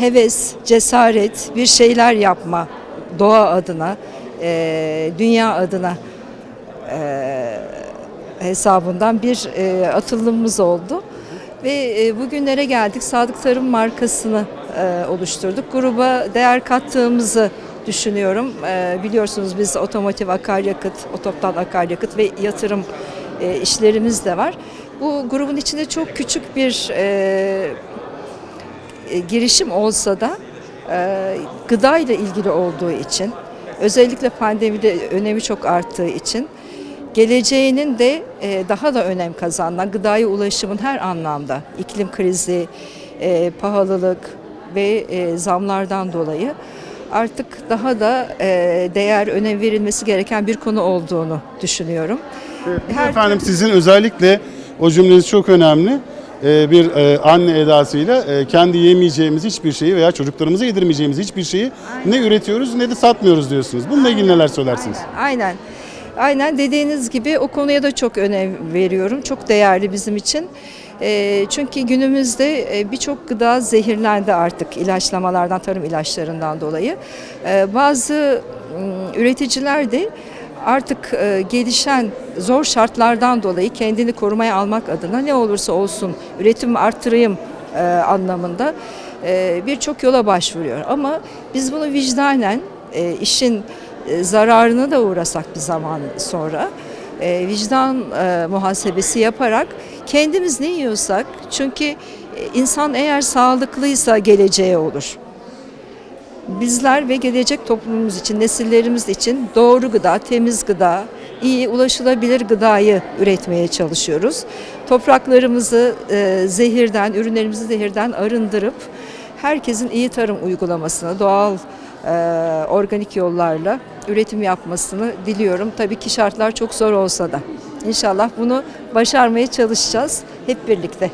heves, cesaret, bir şeyler yapma doğa adına, e, dünya adına e, hesabından bir e, atılımımız oldu. Ve e, bugünlere geldik. Sadık Tarım markasını e, oluşturduk. Gruba değer kattığımızı düşünüyorum. E, biliyorsunuz biz otomotiv akaryakıt, otoptan akaryakıt ve yatırım e, işlerimiz de var. Bu grubun içinde çok küçük bir e, e, girişim olsa da e, gıda ile ilgili olduğu için özellikle pandemide önemi çok arttığı için geleceğinin de e, daha da önem kazanan gıdaya ulaşımın her anlamda iklim krizi, e, pahalılık ve e, zamlardan dolayı artık daha da e, değer önem verilmesi gereken bir konu olduğunu düşünüyorum. Her- Efendim sizin özellikle o cümleniz çok önemli. Ee, bir e, anne edasıyla e, kendi yemeyeceğimiz hiçbir şeyi veya çocuklarımıza yedirmeyeceğimiz hiçbir şeyi ne üretiyoruz ne de satmıyoruz diyorsunuz. Bununla ilgili neler söylersiniz? Aynen. Aynen dediğiniz gibi o konuya da çok önem veriyorum. Çok değerli bizim için. Çünkü günümüzde e, birçok gıda zehirlendi artık ilaçlamalardan, tarım ilaçlarından dolayı. Bazı m, üreticiler de artık e, gelişen zor şartlardan dolayı kendini korumaya almak adına ne olursa olsun üretim arttırayım e, anlamında e, birçok yola başvuruyor. Ama biz bunu vicdanen işin zararına da uğrasak bir zaman sonra vicdan muhasebesi yaparak kendimiz ne yiyorsak çünkü insan eğer sağlıklıysa geleceğe olur. Bizler ve gelecek toplumumuz için, nesillerimiz için doğru gıda, temiz gıda, iyi ulaşılabilir gıdayı üretmeye çalışıyoruz. Topraklarımızı e, zehirden, ürünlerimizi zehirden arındırıp herkesin iyi tarım uygulamasını, doğal e, organik yollarla üretim yapmasını diliyorum. Tabii ki şartlar çok zor olsa da. İnşallah bunu başarmaya çalışacağız hep birlikte.